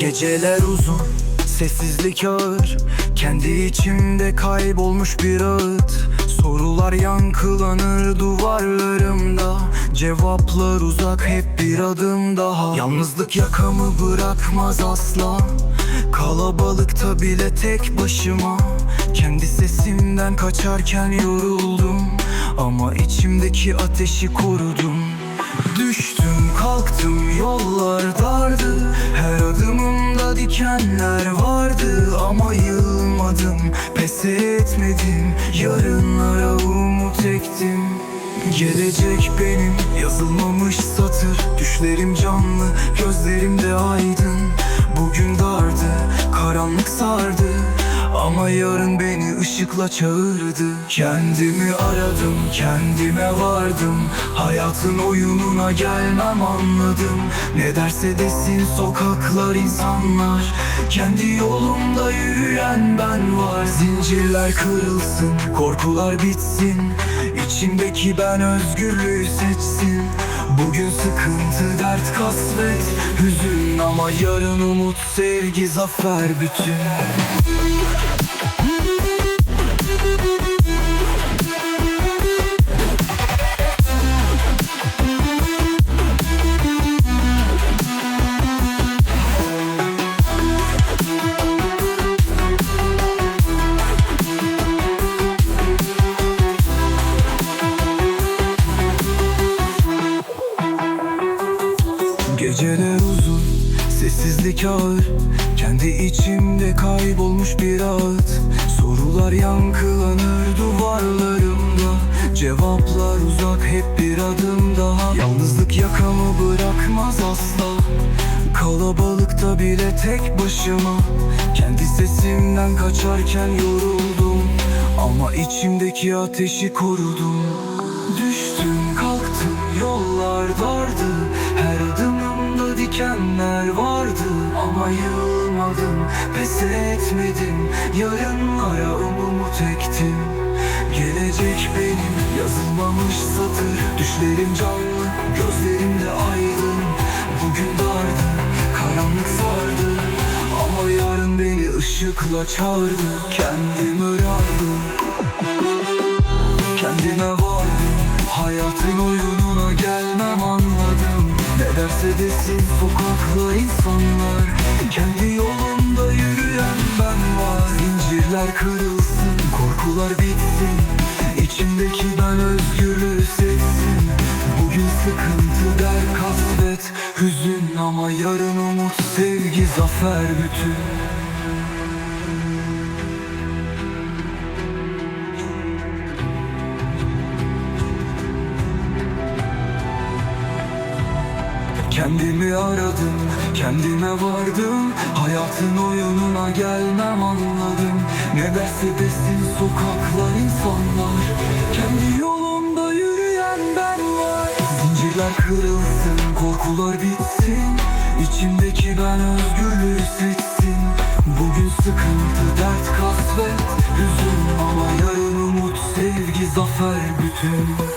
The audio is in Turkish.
Geceler uzun, sessizlik ağır. Kendi içimde kaybolmuş bir ağıt. Sorular yankılanır duvarlarımda. Cevaplar uzak hep bir adım daha. Yalnızlık yakamı bırakmaz asla. Kalabalıkta bile tek başıma. Kendi sesimden kaçarken yoruldum. Ama içimdeki ateşi korudum dikenler vardı Ama yılmadım. Pes etmedim Yarınlara umut ektim. Gelecek benim yazılmamış satır. Düşlerim canlı gözlerimde aydın. Bugün dardı karanlık sardı. Ama yarın beni ışıkla çağırdı. Kendimi aradım, kendime vardım. Hayatın oyununa gelmem anladım. Ne derse desin sokaklar insanlar. Kendi yolumda yürüyen ben var. Zincirler kırılsın, korkular bitsin. İçimdeki ben özgürlüğü seçsin. Bugün sıkıntı, dert, kasvet, hüzün Ama yarın umut, sevgi, zafer bütün Geceler uzun, sessizlik ağır. Kendi içimde kaybolmuş bir ağıt Sorular yankılanır duvarlarımda. Cevaplar uzak hep bir adım daha. Yalnızlık yakamı bırakmaz asla. Kalabalıkta bile tek başıma. Kendi sesimden kaçarken yoruldum. Ama içimdeki ateşi korudum. Düştüm kalktım yollar dardı dikenler vardı Ama yılmadım pes etmedim. Yarınlara umut ektim Gelecek benim yazılmamış satır. Düşlerim canlı gözlerimde aydın. Bugün dardı karanlık sardı. Ama yarın beni ışıkla çağırdı. Kendim arardım Kendime vardım. Hayatın oyununa gelmem anladım derse desin insanlar. Kendi yolumda yürüyen ben var. Zincirler kırılsın, korkular bitsin. İçimdeki ben özgürlüğü seçsin. Bugün sıkıntı, der kasvet, hüzün. Ama yarın umut, sevgi, zafer bütün Kendimi aradım, kendime vardım. Hayatın oyununa gelmem anladım. Ne derse desin sokaklar insanlar. Kendi yolumda yürüyen ben var. Zincirler kırılsın, korkular bitsin. İçimdeki ben özgürlüğü seçsin. Bugün sıkıntı, dert, kasvet, hüzün Ama yarın umut, sevgi, zafer bütün